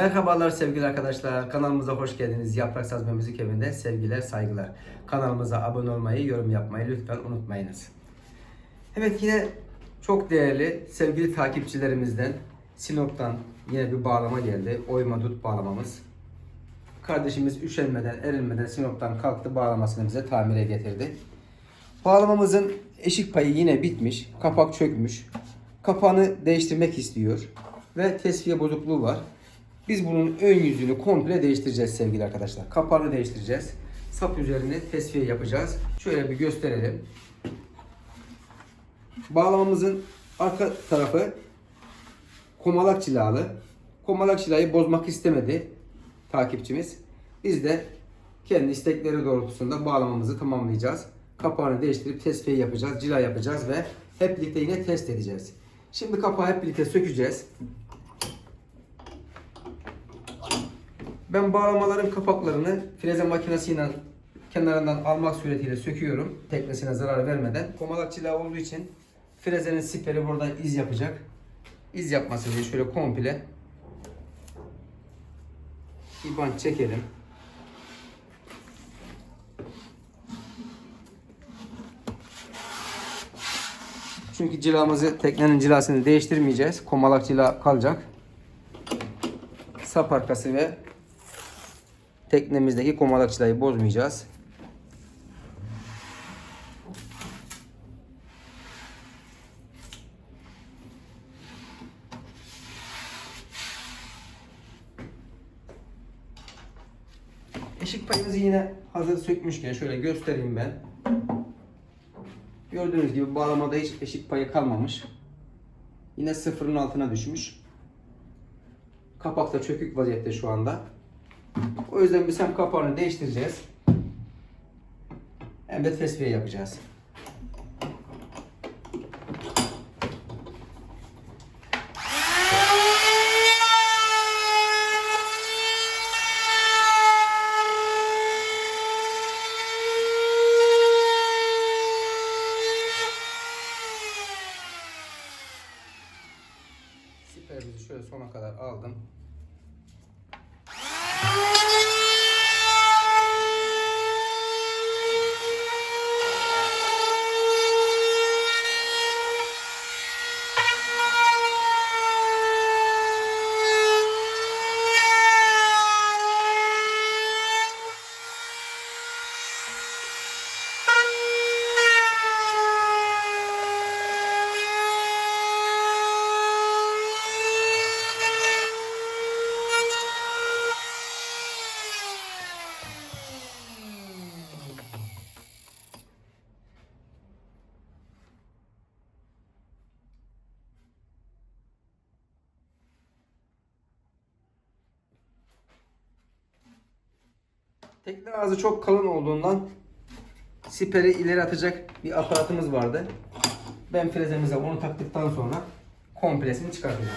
Merhabalar sevgili arkadaşlar. Kanalımıza hoş geldiniz. Yaprak Saz ve Müzik Evi'nde sevgiler, saygılar. Kanalımıza abone olmayı, yorum yapmayı lütfen unutmayınız. Evet yine çok değerli sevgili takipçilerimizden Sinop'tan yine bir bağlama geldi. Oyma dut bağlamamız. Kardeşimiz üşenmeden, erinmeden Sinop'tan kalktı bağlamasını bize tamire getirdi. Bağlamamızın eşik payı yine bitmiş. Kapak çökmüş. Kapağını değiştirmek istiyor. Ve tesviye bozukluğu var. Biz bunun ön yüzünü komple değiştireceğiz sevgili arkadaşlar. Kapağını değiştireceğiz. Sap üzerine tesviye yapacağız. Şöyle bir gösterelim. Bağlamamızın arka tarafı komalak cilalı. Komalak cilayı bozmak istemedi takipçimiz. Biz de kendi istekleri doğrultusunda bağlamamızı tamamlayacağız. Kapağını değiştirip tesviye yapacağız, cila yapacağız ve hep birlikte yine test edeceğiz. Şimdi kapağı hep birlikte sökeceğiz. Ben bağlamaların kapaklarını freze makinesiyle kenarından almak suretiyle söküyorum. Teknesine zarar vermeden. Komalak cilağı olduğu için frezenin siperi burada iz yapacak. İz yapması diye şöyle komple bir bant çekelim. Çünkü cilamızı teknenin cilasını değiştirmeyeceğiz. Komalak cila kalacak. Sap arkası ve teknemizdeki komalak cilayı bozmayacağız. Eşik payımızı yine hazır sökmüşken şöyle göstereyim ben. Gördüğünüz gibi bağlamada hiç eşik payı kalmamış. Yine sıfırın altına düşmüş. Kapak da çökük vaziyette şu anda. O yüzden biz hem kapağını değiştireceğiz. Hem de tesviye yapacağız. Tekne ağzı çok kalın olduğundan siperi ileri atacak bir aparatımız vardı. Ben frezemize onu taktıktan sonra komplesini çıkartacağım.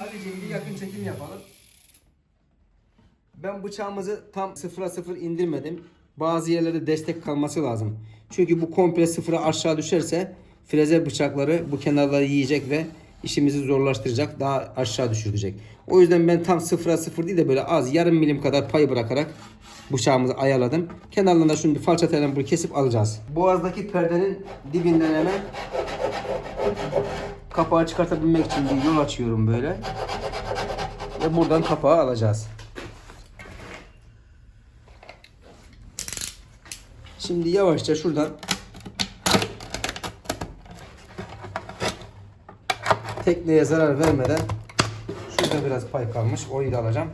Ali'ciğim bir yakın çekim yapalım. Ben bıçağımızı tam sıfıra sıfır indirmedim. Bazı yerlerde destek kalması lazım. Çünkü bu komple sıfıra aşağı düşerse freze bıçakları bu kenarları yiyecek ve işimizi zorlaştıracak. Daha aşağı düşürecek. O yüzden ben tam sıfıra sıfır değil de böyle az yarım milim kadar pay bırakarak bıçağımızı ayarladım. Kenarlarında şunu bir falçatayla bunu kesip alacağız. Boğazdaki perdenin dibinden hemen kapağı çıkartabilmek için bir yol açıyorum böyle. Ve buradan kapağı alacağız. Şimdi yavaşça şuradan tekneye zarar vermeden şurada biraz pay kalmış. Orayı da alacağım.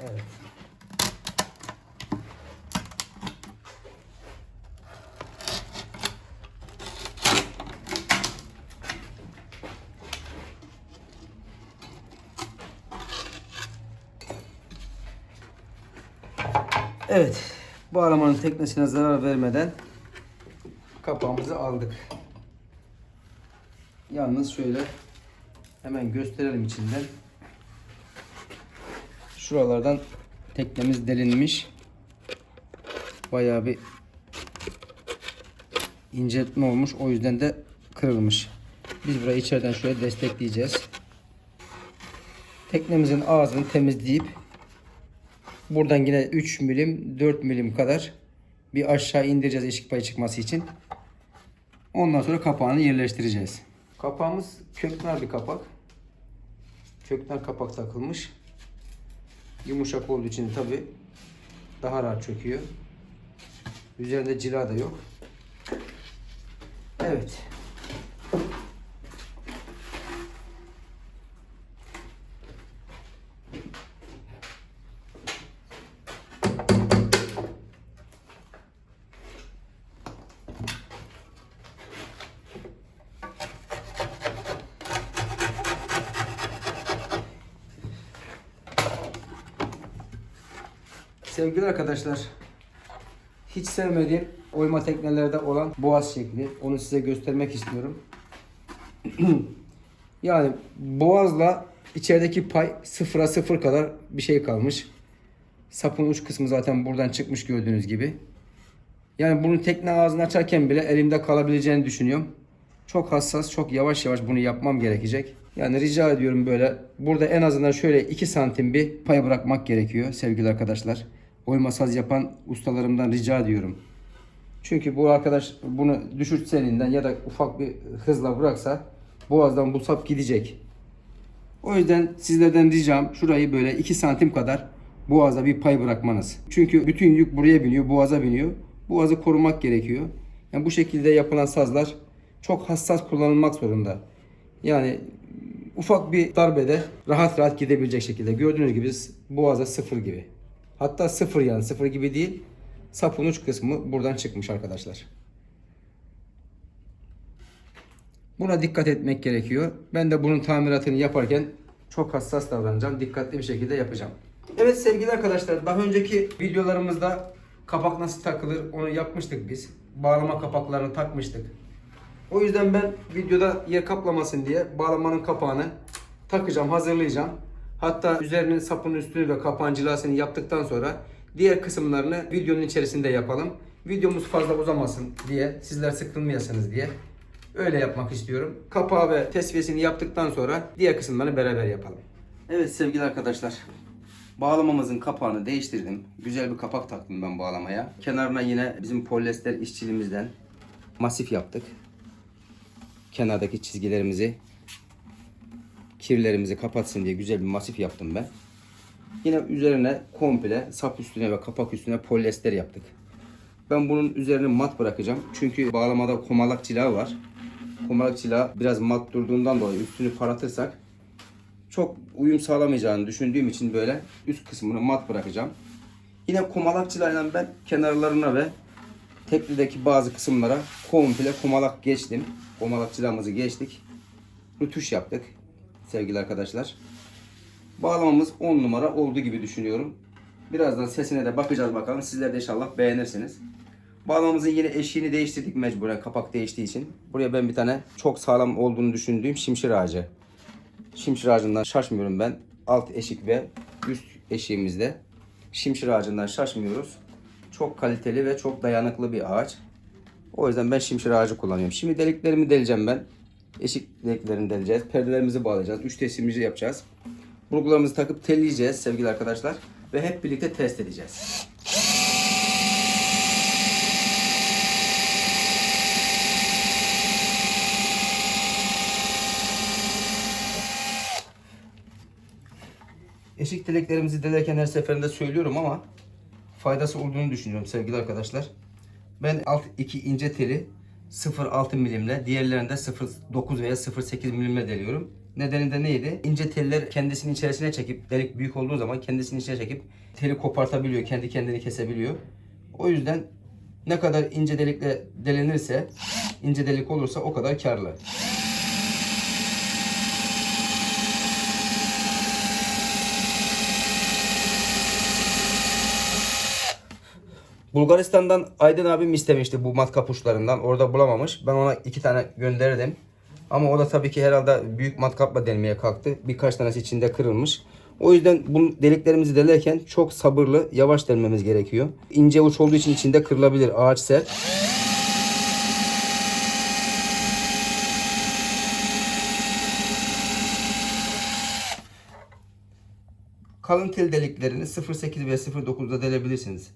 Evet. Evet. Bağlamanın teknesine zarar vermeden kapağımızı aldık. Yalnız şöyle hemen gösterelim içinden. Şuralardan teknemiz delinmiş. Bayağı bir inceltme olmuş. O yüzden de kırılmış. Biz burayı içeriden şöyle destekleyeceğiz. Teknemizin ağzını temizleyip buradan yine 3 milim 4 milim kadar bir aşağı indireceğiz eşik payı çıkması için. Ondan sonra kapağını yerleştireceğiz. Kapağımız köknar bir kapak. Köknar kapak takılmış. Yumuşak olduğu için tabi daha rahat çöküyor. Üzerinde cila da yok. Evet. Sevgili arkadaşlar, hiç sevmediğim oyma teknelerde olan boğaz şekli. Onu size göstermek istiyorum. yani boğazla içerideki pay sıfıra sıfır kadar bir şey kalmış. Sapın uç kısmı zaten buradan çıkmış gördüğünüz gibi. Yani bunun tekne ağzını açarken bile elimde kalabileceğini düşünüyorum. Çok hassas, çok yavaş yavaş bunu yapmam gerekecek. Yani rica ediyorum böyle burada en azından şöyle 2 santim bir pay bırakmak gerekiyor sevgili arkadaşlar. Oyma saz yapan ustalarımdan rica ediyorum. Çünkü bu arkadaş bunu düşürtse elinden ya da ufak bir hızla bıraksa boğazdan bu sap gidecek. O yüzden sizlerden ricam şurayı böyle 2 santim kadar boğaza bir pay bırakmanız. Çünkü bütün yük buraya biniyor, boğaza biniyor. Boğazı korumak gerekiyor. Yani bu şekilde yapılan sazlar çok hassas kullanılmak zorunda. Yani ufak bir darbede rahat rahat gidebilecek şekilde. Gördüğünüz gibi boğaza sıfır gibi. Hatta sıfır yani sıfır gibi değil. Sapın uç kısmı buradan çıkmış arkadaşlar. Buna dikkat etmek gerekiyor. Ben de bunun tamiratını yaparken çok hassas davranacağım. Dikkatli bir şekilde yapacağım. Evet sevgili arkadaşlar daha önceki videolarımızda kapak nasıl takılır onu yapmıştık biz. Bağlama kapaklarını takmıştık. O yüzden ben videoda yer kaplamasın diye bağlamanın kapağını takacağım, hazırlayacağım. Hatta üzerinin sapının üstünü ve kapağın cilasını yaptıktan sonra diğer kısımlarını videonun içerisinde yapalım. Videomuz fazla uzamasın diye, sizler sıkılmayasınız diye öyle yapmak istiyorum. Kapağı ve tesviyesini yaptıktan sonra diğer kısımlarını beraber yapalım. Evet sevgili arkadaşlar. Bağlamamızın kapağını değiştirdim. Güzel bir kapak taktım ben bağlamaya. Kenarına yine bizim polyester işçiliğimizden masif yaptık. Kenardaki çizgilerimizi kirlerimizi kapatsın diye güzel bir masif yaptım ben. Yine üzerine komple sap üstüne ve kapak üstüne polyester yaptık. Ben bunun üzerine mat bırakacağım. Çünkü bağlamada komalak cila var. Komalak cila biraz mat durduğundan dolayı üstünü paratırsak çok uyum sağlamayacağını düşündüğüm için böyle üst kısmını mat bırakacağım. Yine komalak cilayla ben kenarlarına ve teknedeki bazı kısımlara komple komalak geçtim. Komalak cilamızı geçtik. Rütuş yaptık sevgili arkadaşlar. Bağlamamız 10 numara olduğu gibi düşünüyorum. Birazdan sesine de bakacağız bakalım. Sizler de inşallah beğenirsiniz. Bağlamamızın yine eşiğini değiştirdik mecburen kapak değiştiği için. Buraya ben bir tane çok sağlam olduğunu düşündüğüm şimşir ağacı. Şimşir ağacından şaşmıyorum ben. Alt eşik ve üst eşiğimizde. Şimşir ağacından şaşmıyoruz. Çok kaliteli ve çok dayanıklı bir ağaç. O yüzden ben şimşir ağacı kullanıyorum. Şimdi deliklerimi deleceğim ben. Eşik deliklerini deleceğiz. Perdelerimizi bağlayacağız. Üç teslimimizi yapacağız. Burgularımızı takıp telleyeceğiz sevgili arkadaşlar. Ve hep birlikte test edeceğiz. Eşik deliklerimizi delerken her seferinde söylüyorum ama faydası olduğunu düşünüyorum sevgili arkadaşlar. Ben alt iki ince teli 0.6 milimle diğerlerinde 0.9 veya 0.8 milimle deliyorum. Nedeni de neydi? İnce teller kendisinin içerisine çekip delik büyük olduğu zaman kendisinin içine çekip teli kopartabiliyor, kendi kendini kesebiliyor. O yüzden ne kadar ince delikle delenirse, ince delik olursa o kadar karlı. Bulgaristan'dan Aydın abim istemişti bu matkap uçlarından. Orada bulamamış. Ben ona iki tane gönderdim. Ama o da tabii ki herhalde büyük matkapla delmeye kalktı. Birkaç tanesi içinde kırılmış. O yüzden bu deliklerimizi delerken çok sabırlı, yavaş delmemiz gerekiyor. İnce uç olduğu için içinde kırılabilir. Ağaç sert. Kalın tel deliklerini 0.8 ve 0.9'da delebilirsiniz.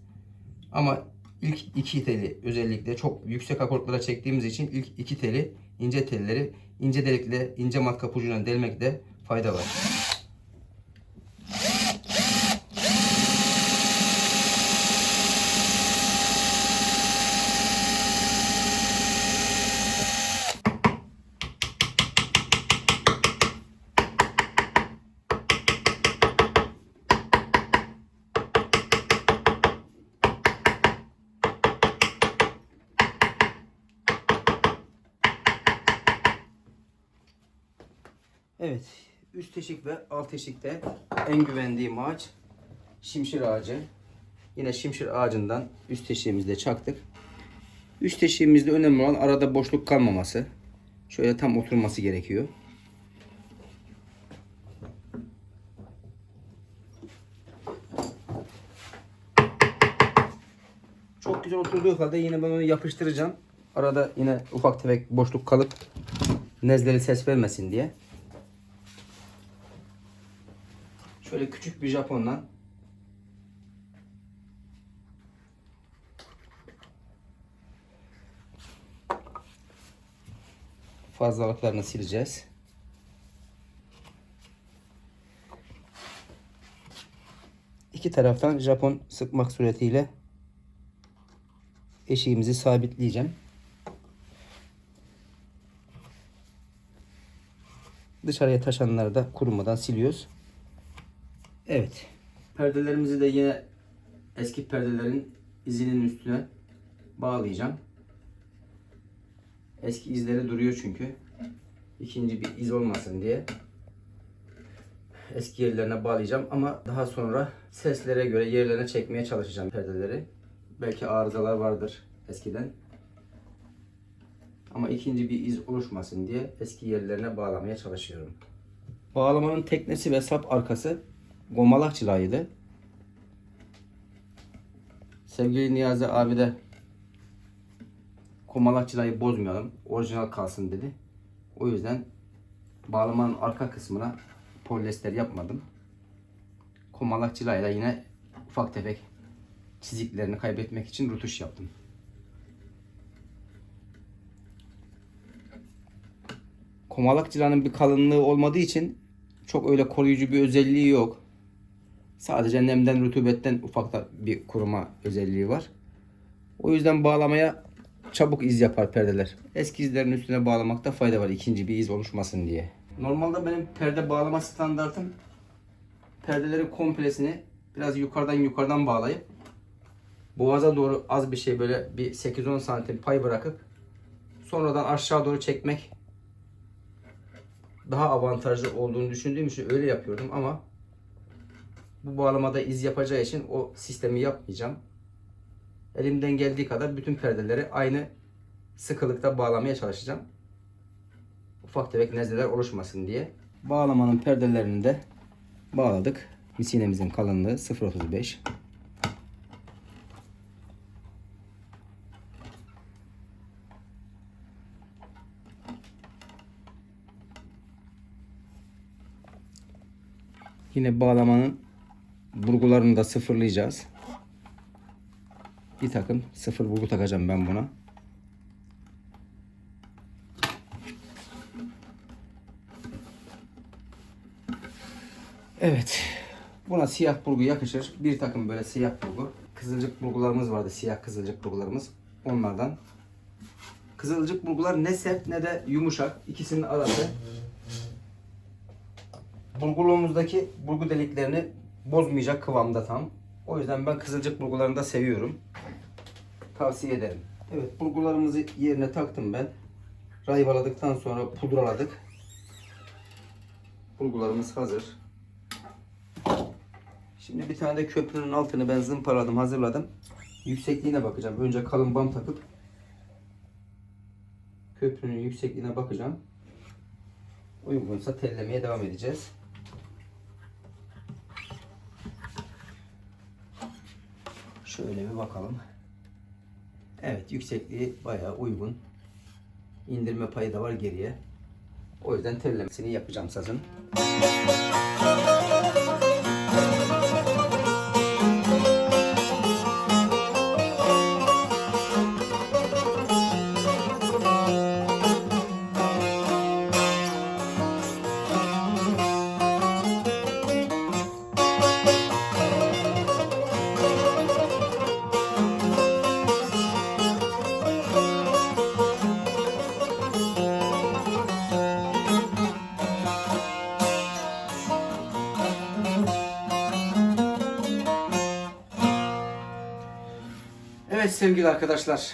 Ama ilk iki teli özellikle çok yüksek akortlara çektiğimiz için ilk iki teli ince telleri ince delikle ince matkap ucuna delmekte fayda var. Evet. Üst teşik ve alt teşikte en güvendiğim ağaç şimşir ağacı. Yine şimşir ağacından üst teşiğimizde çaktık. Üst teşiğimizde önemli olan arada boşluk kalmaması. Şöyle tam oturması gerekiyor. Çok güzel oturduğu halde yine ben onu yapıştıracağım. Arada yine ufak tefek boşluk kalıp nezleri ses vermesin diye. Şöyle küçük bir Japonla fazlalıklarını sileceğiz. İki taraftan Japon sıkmak suretiyle eşiğimizi sabitleyeceğim. Dışarıya taşanları da kurumadan siliyoruz. Evet. Perdelerimizi de yine eski perdelerin izinin üstüne bağlayacağım. Eski izleri duruyor çünkü. İkinci bir iz olmasın diye. Eski yerlerine bağlayacağım ama daha sonra seslere göre yerlerine çekmeye çalışacağım perdeleri. Belki arızalar vardır eskiden. Ama ikinci bir iz oluşmasın diye eski yerlerine bağlamaya çalışıyorum. Bağlamanın teknesi ve sap arkası gomalak çılayıydı. Sevgili Niyazi abi de gomalak çılayı bozmayalım, orijinal kalsın dedi. O yüzden bağlamanın arka kısmına polyester yapmadım. Komalak cilayla yine ufak tefek çiziklerini kaybetmek için rutuş yaptım. Komalak cilanın bir kalınlığı olmadığı için çok öyle koruyucu bir özelliği yok. Sadece nemden, rutubetten ufak da bir kuruma özelliği var. O yüzden bağlamaya çabuk iz yapar perdeler. Eski izlerin üstüne bağlamakta fayda var ikinci bir iz oluşmasın diye. Normalde benim perde bağlama standartım perdelerin komplesini biraz yukarıdan yukarıdan bağlayıp boğaza doğru az bir şey böyle bir 8-10 santim pay bırakıp sonradan aşağı doğru çekmek daha avantajlı olduğunu düşündüğüm için öyle yapıyordum ama bu bağlamada iz yapacağı için o sistemi yapmayacağım. Elimden geldiği kadar bütün perdeleri aynı sıkılıkta bağlamaya çalışacağım. Ufak tefek nezleler oluşmasın diye. Bağlamanın perdelerini de bağladık. Misinemizin kalınlığı 0.35. Yine bağlamanın burgularını da sıfırlayacağız. Bir takım sıfır burgu takacağım ben buna. Evet. Buna siyah burgu yakışır. Bir takım böyle siyah burgu. Kızılcık burgularımız vardı. Siyah kızılcık burgularımız. Onlardan. Kızılcık burgular ne sert ne de yumuşak. İkisinin arası. Burguluğumuzdaki burgu deliklerini bozmayacak kıvamda tam. O yüzden ben kızılcık burgularını da seviyorum. Tavsiye ederim. Evet burgularımızı yerine taktım ben. Rayvaladıktan sonra pudraladık. Burgularımız hazır. Şimdi bir tane de köprünün altını ben zımparaladım, hazırladım. yüksekliğine bakacağım. Önce kalın bam takıp köprünün yüksekliğine bakacağım. Uygunsa tellemeye devam edeceğiz. Şöyle bir bakalım. Evet yüksekliği bayağı uygun. İndirme payı da var geriye. O yüzden tellemesini yapacağım sazın. Sevgili arkadaşlar.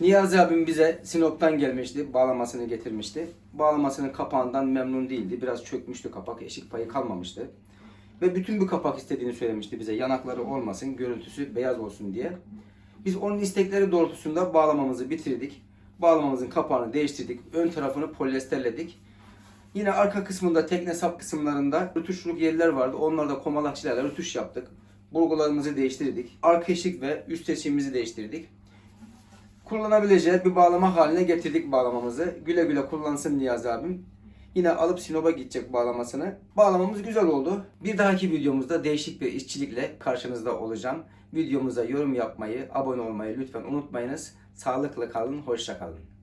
Niyazi abim bize Sinop'tan gelmişti. Bağlamasını getirmişti. Bağlamasının kapağından memnun değildi. Biraz çökmüştü kapak. Eşik payı kalmamıştı. Ve bütün bir kapak istediğini söylemişti bize. Yanakları olmasın, görüntüsü beyaz olsun diye. Biz onun istekleri doğrultusunda bağlamamızı bitirdik. Bağlamamızın kapağını değiştirdik. Ön tarafını polyesterledik. Yine arka kısmında tekne sap kısımlarında rötuşluk yerler vardı. Onlarda komalakçılarla rötuş yaptık. Burgularımızı değiştirdik. Arka ışık ve üst seçimimizi değiştirdik. Kullanabileceği bir bağlama haline getirdik bağlamamızı. Güle güle kullansın Niyazi abim. Yine alıp Sinop'a gidecek bağlamasını. Bağlamamız güzel oldu. Bir dahaki videomuzda değişik bir işçilikle karşınızda olacağım. Videomuza yorum yapmayı, abone olmayı lütfen unutmayınız. Sağlıklı kalın, hoşça kalın.